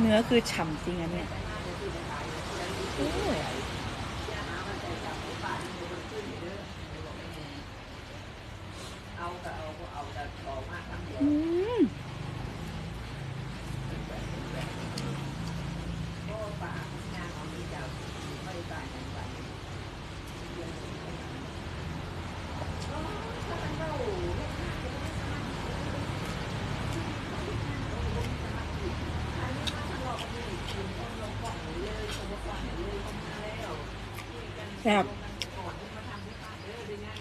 เนื้อคือฉ่ำจริงอันเนี้ยโอ้ยอืม แบบ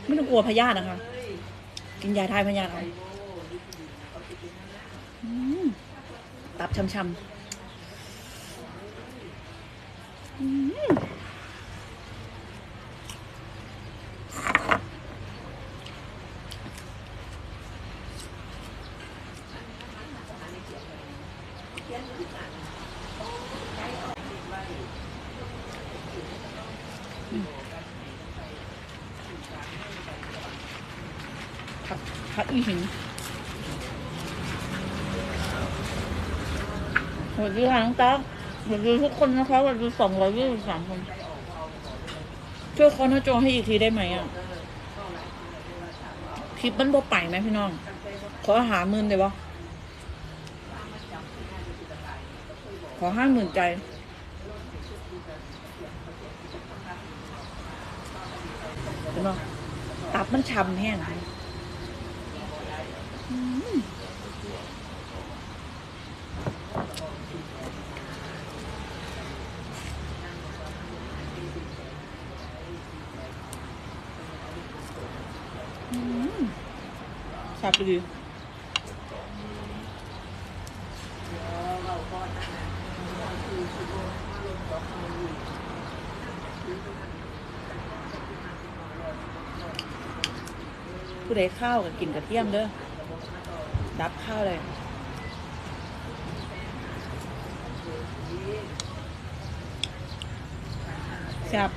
ไม่ต้องกลัวพยาธินะคะ กินยาทายพยาธิเอาตับช้ำๆอืมผักผักอีหินสวัส ดีค่ะน้องตั๊กสวัสดีทุกคนนะคะสวัสดีสองร้อยยี่สิบสามคน ช่วยคอนหน้าจอให้อีกทีได้ไหมอะ คลิปมันบ่ไปไหมพี่น้อง ขอหาหมื่นได้ปะขอห้าหมื่นใจเห็นปะตับมันช้ำแห้งอืมอืมชา บไปดีผู้ใดข้าวกับกินกระเทียมเด้อดับข้าวเลยแซ่บ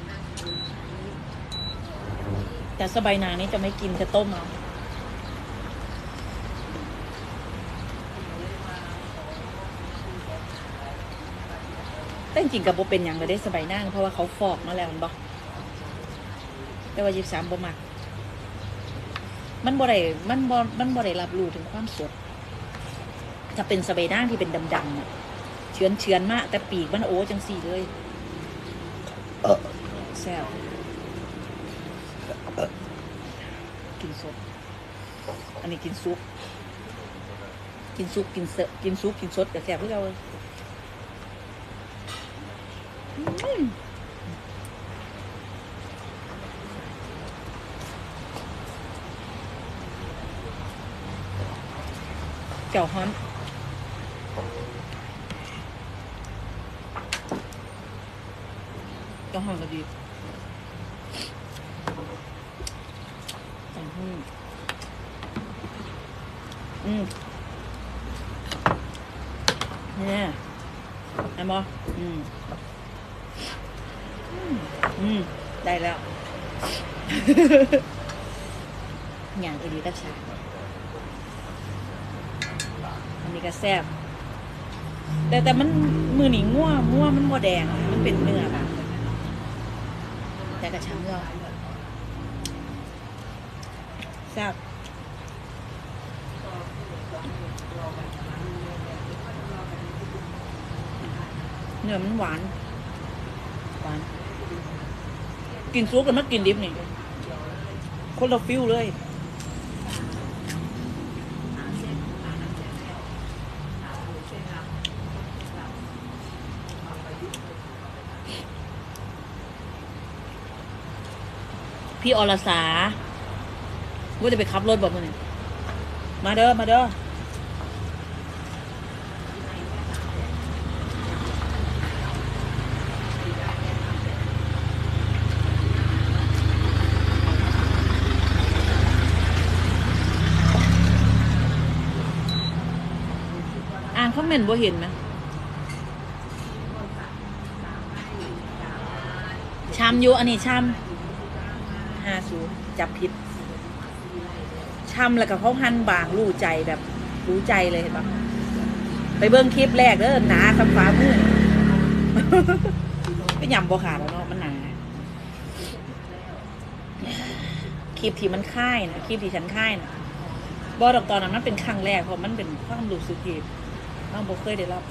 แต่สบายนางนี้จะไม่กินจะต้มเอา แต่จริงๆกับโบเป็นอย่างเลยได้สบายนางเพราะว่าเขาฟอกมาแล้วมันบอกแต่ว่ายิบสามบ่มัก มันบ่ได้มันบ่มันบ่ได้รับรู้ถึงความสดจะเป็นสบายนางที่เป็นดำๆอะเฉือนเฉือนๆมาก แต่ปีกมันโอ้จังสี่เลยเออแซ่บกินสด อันนี้กินซุป กินซุปกินเสอะกินซุปกินสดแต่แซ่บเพื่อเรา เจ้าฮ้อนเจ้าฮ้อนก็ดีอืมอืมเนี่ยเห็นบ่อืมอืม อืม ได้แล้ว อย่างอื่นก็ชาอันนี้ก็แซ่บแต่แต่มันมือหนีง่วง่วมันบ่แดง มันเป็นเนื้อค่ะแต่กระชังเราแซ่บเนื้อมันหวาน หวาน กินซุปกับมากินดิบนี่คนละฟิลเลยพี่อรสาว่าจะไปขับรถบอกมึงเนี่ยมาเด้อ มาเด้อ อ่านคอมเมนบ่เห็นไหมชามอยู่อันนี้ชามห้าสูจับผิดชามแล้วก็เขาหั่นบางรู้ใจแบบรู้ใจเลยเห็นปะไปเบิ้งคลิปแรกเด้อหนาคำฟ้ามือก็ยำบอขาดแล้วเนาะมันหนาคลิปที่มันค่ายนะคลิปที่ฉันค่ายนะบอดอกตอนนั้นมันเป็นครั้งแรกเพราะมันเป็นความรู้สึกที่ เราบ่เคยได้รับ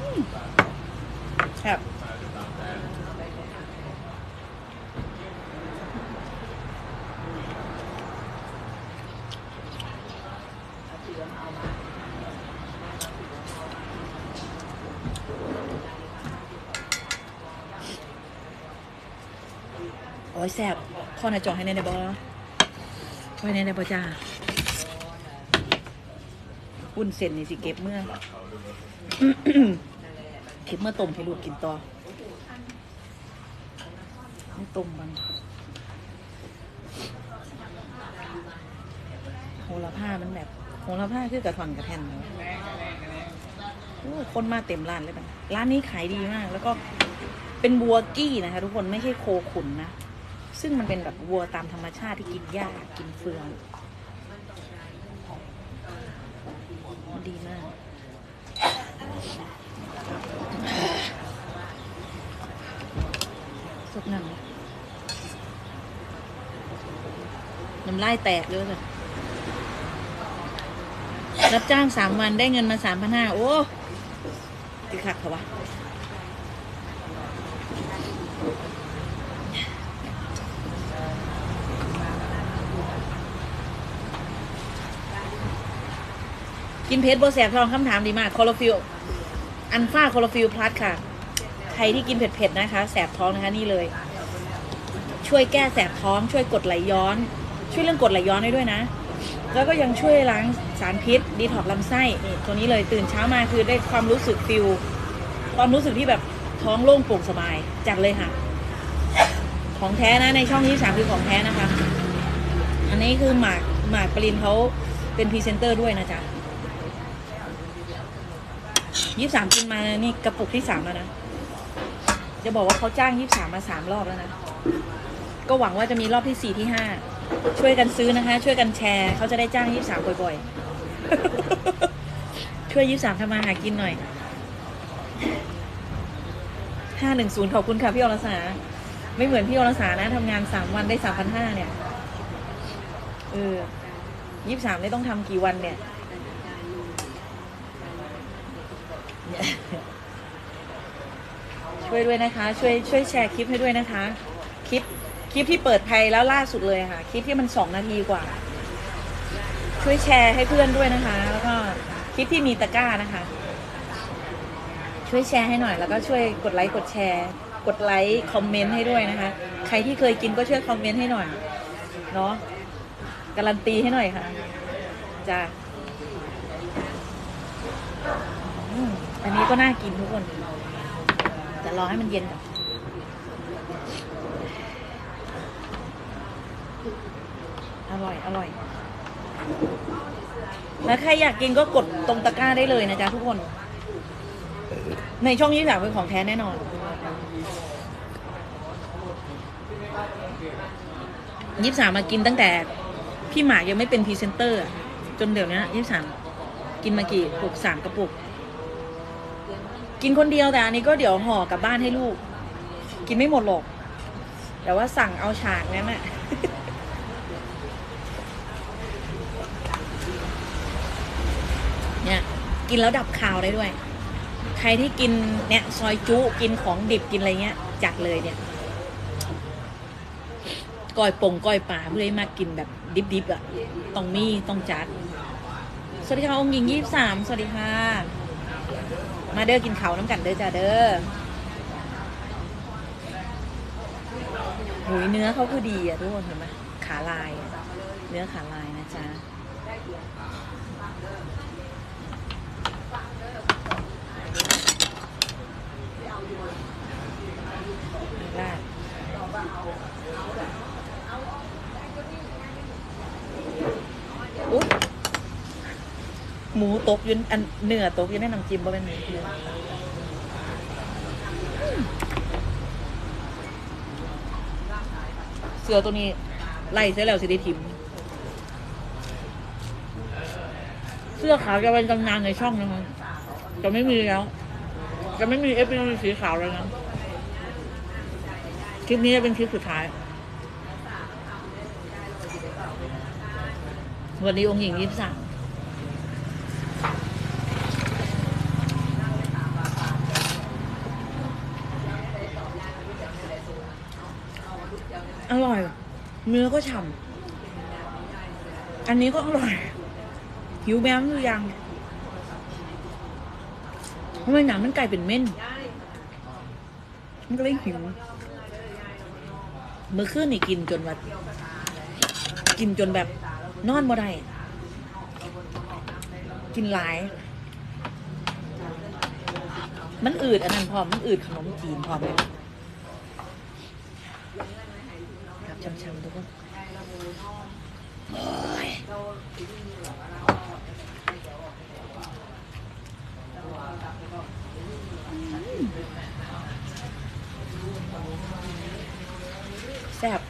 อืมครับโอ้ยแซ่บพ่อหน่ะจอให้ในในบอไว้ในในบอจ้า อุ่นเส้นนี่สิเก็บเมื่อ เก็บเมื่อต้มให้ลูกกินต่อนี่ต้มมันโหระพามันแบบโหระพาคือกระถอนกระแทนเลยโอ้คนมาเต็มร้านเลยแบบร้านนี้ขายดีมาก แล้วก็เป็นวัวกี้นะคะ ทุกคนไม่ใช่โคขุนนะ ซึ่งมันเป็นแบบวัวตามธรรมชาติที่กินหญ้ากินเฟืองมันดีมาก สดน้ำเลย น้ำลายแตกเลยเลยรับจ้างสามวันได้เงินมาสามพันห้าโอ้ติขักเขาวะกินเพชรโบแสบทองคำถามดีมากคอร์ฟิลอันฟ้าคอร์ฟิลพลัสค่ะ ใครที่กินเผ็ดๆนะคะ แสบท้องนะคะนี่เลย ช่วยแก้แสบท้อง ช่วยกดไหลย้อน ช่วยเรื่องกดไหลย้อนได้ด้วยนะ แล้วก็ยังช่วยล้างสารพิษดีท็อกลำไส้นี่ตัวนี้เลยตื่นเช้ามาคือได้ความรู้สึกฟิลความรู้สึกที่แบบท้องโล่งโปร่งสบายจัดเลยค่ะ ของแท้นะในช่องที่สามคือของแท้นะคะ อันนี้คือหมากหมากปรินเขาเป็นพรีเซนเตอร์ด้วยนะจ๊ะยี่สามกินมานี่กระปุกที่สามแล้วนะ จะบอกว่าเขาจ้างยี่สามมาสามรอบแล้วนะ ก็หวังว่าจะมีรอบที่สี่ที่ห้าช่วยกันซื้อนะคะ ช่วยกันแชร์เขาจะได้จ้างยี่สามบ่อยๆ ช่วยยี่สามทำมาหากินหน่อยห้าหนึ่งศูนย์ขอบคุณค่ะพี่อรสา ไม่เหมือนพี่อรสานะทำงานสามวันได้สามพันห้าเนี่ย เออยี่สามนี่ต้องทำกี่วันเนี่ยช่วยด้วยนะคะ ช่วยช่วยแชร์คลิปให้ด้วยนะคะ คลิป คลิปที่เปิดไทยแล้วล่าสุดเลยค่ะ คลิปที่มันสองนาทีกว่า ช่วยแชร์ให้เพื่อนด้วยนะคะ แล้วก็คลิปที่มีตะกร้านะคะ ช่วยแชร์ให้หน่อย แล้วก็ช่วยกดไลค์กดแชร์ กดไลค์คอมเมนต์ให้ด้วยนะคะ ใครที่เคยกินก็ช่วยคอมเมนต์ให้หน่อยเนาะการันตีให้หน่อยค่ะจ้าอันนี้ก็น่ากินทุกคนแต่รอให้มันเย็นก่อน อร่อย อร่อย แล้วใครอยากกินก็กดตรงตะกร้าได้เลยนะจ๊ะทุกคน ในช่องยี่สามเป็นของแท้แน่นอน ยี่สามมากินตั้งแต่ พี่หมากยังไม่เป็นพรีเซนเตอร์ จนเดี๋ยวนี้ยี่สามกินมากี่ปุกสามกระปุก กินคนเดียวแต่อันนี้ก็เดี๋ยวห่อกลับบ้านให้ลูก กินไม่หมดหรอก แต่ว่าสั่งเอาฉากนั้นน่ะย กินแล้วดับคาวได้ด้วย ใครที่กินเนี่ยซอยจุกินของดิบกินอะไรเงี้ยจัดเลยเนี่ยก้อยปงก้อยป่าเพื่อให้มากินแบบดิบๆอะต้องมีต้องจัด สวัสดีค่ะองค์หญิงยี่สามสวัสดีค่ะ มาเด้อกินเขาน้ำกันเด้อจ้าเด้อหุยเนื้อเขาคือดีอะทุกคนเห็นไหมขาลาย เนื้อขาลายนะจ๊ะลาดอุ๊ยห มูตกอยืนอันเนื้อตกอยืนในน้ำจิ้มบ่เป็นหมูเนื้อเสือตัวนี้ ไล่เสียแล้วสิได้ทิม เสื้อขาวจะเป็นตำนานในช่องนะคะจะไม่มีแล้ว จะไม่มีเอฟเป็นสีขาวแล้วนะคลิปนี้จะเป็นคลิปสุดท้าย วันนี้องค์หญิงยี่สิบสาม ร่อย เนื้อก็ฉ่ำอันนี้ก็อร่อย หิวแมวหรือยังทำไมหนังมันกลายเป็นเม่น มันก็เลยหิว เมื่อคืนนี่กินจนแบบกินจนแบบนอนบ่ได้กินหลาย มันอืดอันนั้นพร้อม มันอืดขนมจีนพร้อมเลย ช้ำๆทุกคนโอ้ยแซ่บ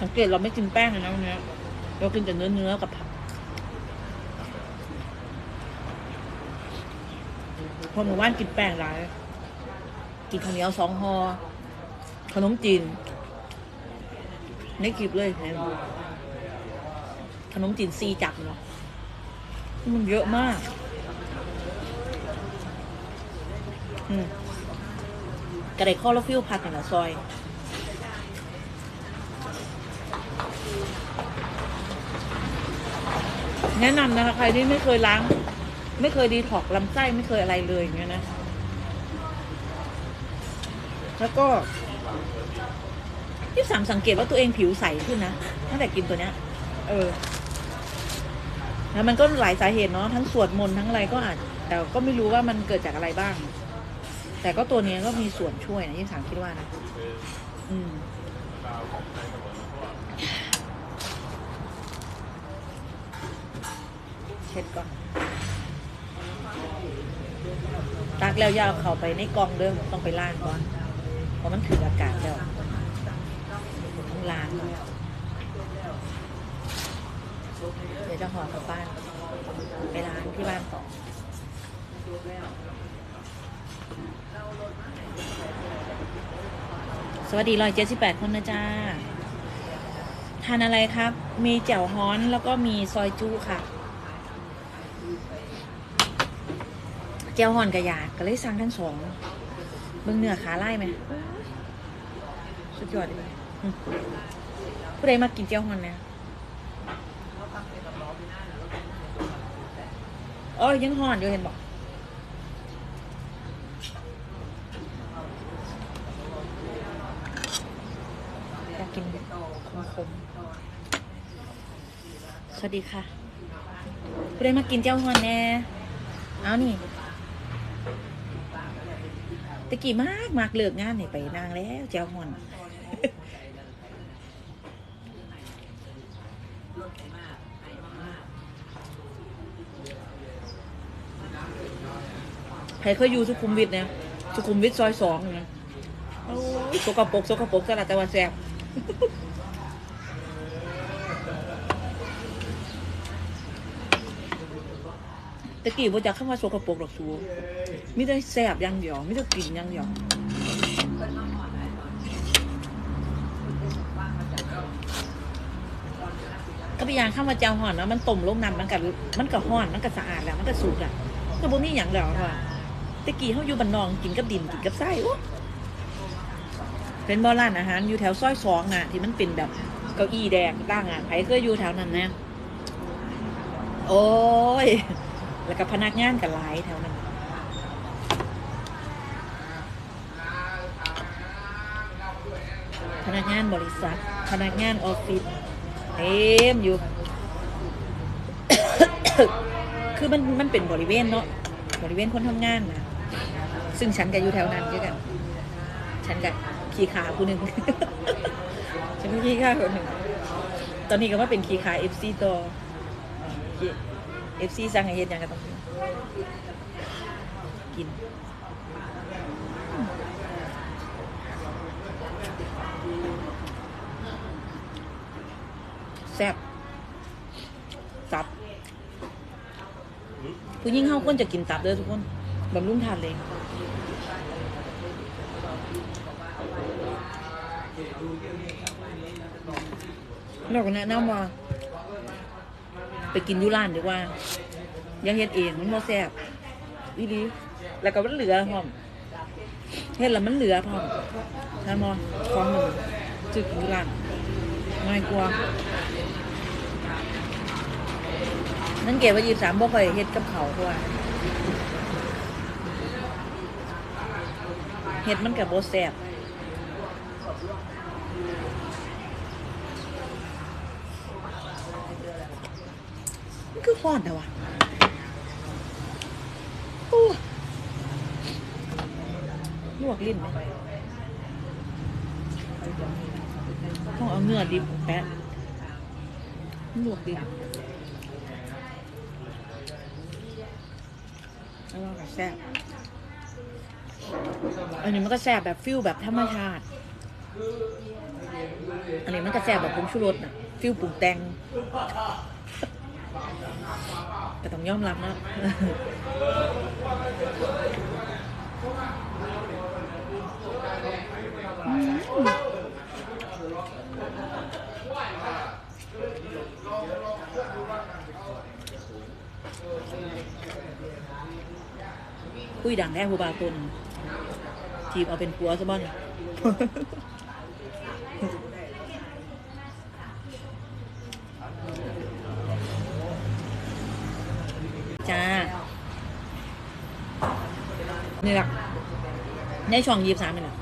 สังเกตเราไม่กินแป้งเลยนะวันนี้เรากินแต่เนื้อเนื้อกับผัก พอหมู่บ้านกินแป้งหลาย กินข้าวเหนียวสองห่อขนมจีนในคลิปเลยเห็นขนมจีนซีจับเนาะมันเยอะมาก อืมกระไดข้อแล้วฟิวพักกันละซอยแนะนำนะคะใครที่ไม่เคยล้าง ไม่เคยดีถอกซ์ลำไส้ไม่เคยอะไรเลยอย่างเงี้ยนะ แล้วก็ที่สามสังเกตว่าตัวเองผิวใสขึ้นนะตั้งแต่กินตัวเนี้ย เออแล้วมันก็หลายสาเหตุเนาะทั้งสวดมนต์ทั้งอะไรก็อาจแต่ก็ไม่รู้ว่ามันเกิดจากอะไรบ้าง แต่ก็ตัวเนี้ยก็มีส่วนช่วยนะที่สามคิดว่านะอืมเช็ดก่อน ตักแล้วยาวเข้าไปในกล่องเด้อต้องไปล้างก่อน เพราะมันถืออากาศแล้วต้องล้างเดี๋ยวจะห่อกลับบ้าน ไปล้างที่บ้านต่อสวัสดีร้อยเจ็ดสิบแปดคนนะจ้า ทานอะไรครับ มีแจ่วฮ้อนแล้วก็มีซอยจู้ค่ะ เจียวห่อนกับยาก็เลยสั่งทั้งสองเบิ่งเนื้อขาไล่ไหมสุดยอดเลยผู้ใดมากินเจียวห่อนเนี่ยโอ้ยยังห่อนอยู่เห็นบอกอยากกินคมๆสวัสดีค่ะผู้ใดมากินเจียวหอนแน่ เอานี่ ตะกี้มากมากเลิกงานนี่ไปนางแล้วเจ้าหอนใครเคยอยู่สุขุมวิทเนี่ยสุขุมวิทซอยสองเนี่ยโอ้ยสกปรกสกปรกสลัดตะวันแสบ ตะกี้บ่จักคำว่าสกปรกหรอกสูมิได้แซ่บอย่างเดียวมิได้กลิ่นอย่างเดียวก็ไปอย่างข้ามาเจ้าห่อนนะมันต้มลงน้ำมันก็มันก็ห่อนมันก็สะอาดแล้ว มันก็สุกอะก็บ่มีหยังแล้วค่ะตะกี้เฮาอยู่บ้านนองกินกับดินกินกับไส้โอ้เป็นบ่ร้านอาหารอยู่แถวซอยสองน่ะ ที่มันเป็นแบบเก้าอี้แดงตั้งอะใครเคยอยู่แถวนั้นนะโอ้ย แล้วก็พนักงานกับหลายแถวนั้นพนักงานบริษัท พนักงานออฟฟิศเต็มอยู่ คือมันมันเป็นบริเวณเนาะบริเวณคนทำงานนะซึ่งฉันก็อยู่แถวนั้นด้วยกัน ฉันกับขี่ขาผู้หนึ่ง ฉันก็ขี่ขาคนหนึ่ง ตอนนี้ก็ว่าเป็นขี่ขาเอฟซีตัว เอฟซีสั่งให้เห็ดยังก็ต้องกินกินแซ่บตับ ผู้หญิงเข้าควรจะกินตับเด้อทุกคนแบบรุ่มทานเลยเราก็แนะนำว่า ไปกินยูร้านดีกว่าอย่าเฮ็ดเองมันบ่แซ่บอีดีแล้วก็มันเหลือพร้อมเฮ็ดแล้วมันเหลือพร้อมท่านมอของหนึ่งจึกยูร้านง่ายกว่านั่นเก็บไว้ยี่สามบ่ค่อยเฮ็ดกับเขาวเพราะว่าเฮ็ดมันกับบ่แซ่บ มันคือฮ้อนแต่วะโอ้ลวกลิ้นไหมต้องเอาเนื้อดิบแปะลวกดิบแล้วก็แซ่บอันนี้มันก็แซ่บแบบฟิลแบบธรรมชาติ อันนี้มันก็แซ่บแบบผงชูรสน่ะฟิลปรุงแต่ง ก็ต้องยอมรับนะคุยดังแท้หูบาตนทีมเอาเป็นผัวซะบ้าง จ้า นี่แหละในช่องยีบสามนี่แหละ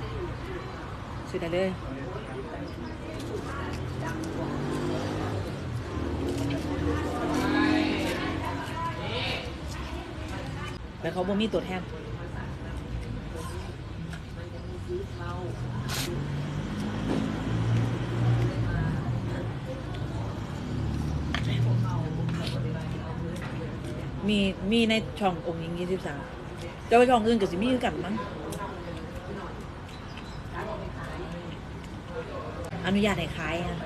ซื้อได้เลยแต่เขาบ่มีตัวแทนมีมีในช่ององค์ยิงยี่สิบสาม แต่ว่าช่องอื่นก็สิมีคือกันมั้งอนุญาตให้ขายอะ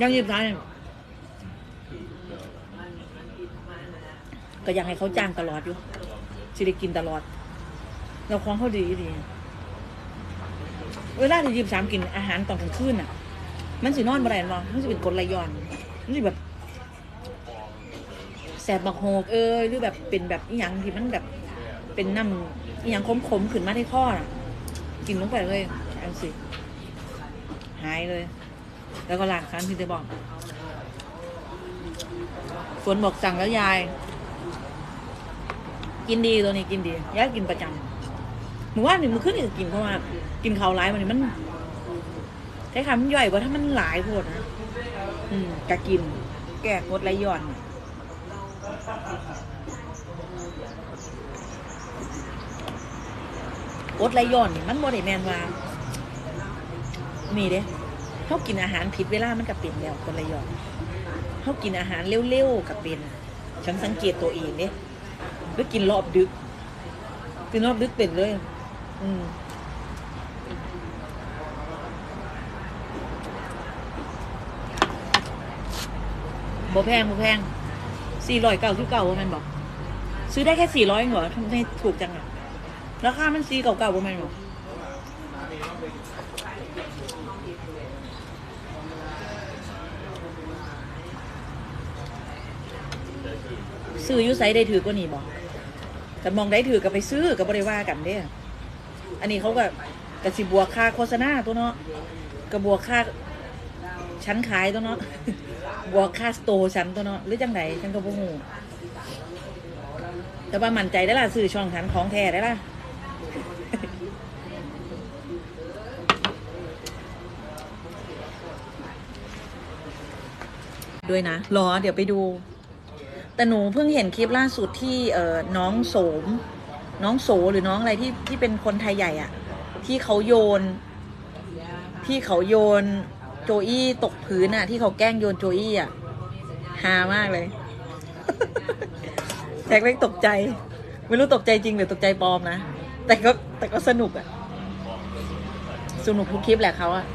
ยังยิบสามเนี่ยก็อยากให้เขาจ้างตลอดอยู่สิได้กินตลอด เราคล้องเขาดีดี เวลาที่ยิบสามกินอาหารตอนกลางคืนอะ มันสินอนบ่ได้หรอมันสิเป็นกรดไหลย้อน มันสิแบบ แสบบักโหกเอยหรือแบบเป็นแบบอีหยังที่มันแบบเป็นน้ำอีหยังขมๆขึ้นมาในข้อน่ะ กินลงไปเลยเอันสิหายเลย แล้วก็ล้างคันที่จะบอกฝนบอกสั่งแล้วยาย กินดีตัวนี้กินดียายกินประจำหนูว่าหนึ่งมันขึ้นอีกกินเพราะว่ากินข้าวร้ายวันนี้มันใช้คำมันย่อยว่าถ้ามันหลายโพดนะ อืมกะกิน แก้กดไหลย้อน กดไหลย้อนนี่มันบ่ได้แมนว่า มีเด้เขากินอาหารผิดเวลามันก็เป็นแล้วกดไหลย้อนเขากินอาหารเร็วๆกับเป็น ฉันสังเกตตัวเองเด้หรือกินรอบดึก กินรอบดึกเป็นเลย อืมบ่แพงบ่แพง สี่ร้อยเก้าที่เก่าว่ามันบอกซื้อได้แค่สี่ร้อยเหรอทำไมถูกจังอะราคามันสี่เก่าเก่าว่ามันบอกซื้อยูไซได้ถือกว่านี่บอกแต่มองได้ถือกับไปซื้อกับบริว่ากันเด้ออันนี้เขาก็กระสิบวกค่าโฆษณาตัวเนาะกระบวกค่าชั้นขายตัวเนาะ บวกค่าสโตชันตัวเนาะหรือจังไหนฉันก็บ่ฮู้แต่ว่ามั่นใจได้ล่ะซื้อช่องฉันของแท้ได้ล่ะด้วยนะรอเดี๋ยวไปดู แต่หนูเพิ่งเห็นคลิปล่าสุดที่เอ่อน้องโสม น้องโสหรือน้องอะไรที่ที่เป็นคนไทยใหญ่อะที่เขาโยน ที่เขาโยน โจอี้ตกพื้นอะที่เขาแกล้งโยนโจอี้อะฮามากเลยแจ็คเล็กตกใจ ไม่รู้ตกใจจริงหรือตกใจปลอมนะ แต่ก็แต่ก็สนุกอะสนุกทุกคลิปแหละเขาอะ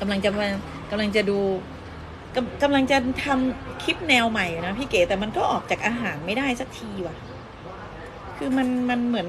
กำลังจะมากำลังจะดูกำกำลังจะทำคลิปแนวใหม่นะพี่เก๋แต่มันก็ออกจากอาหารไม่ได้สักทีว่ะ คือมันมันเหมือน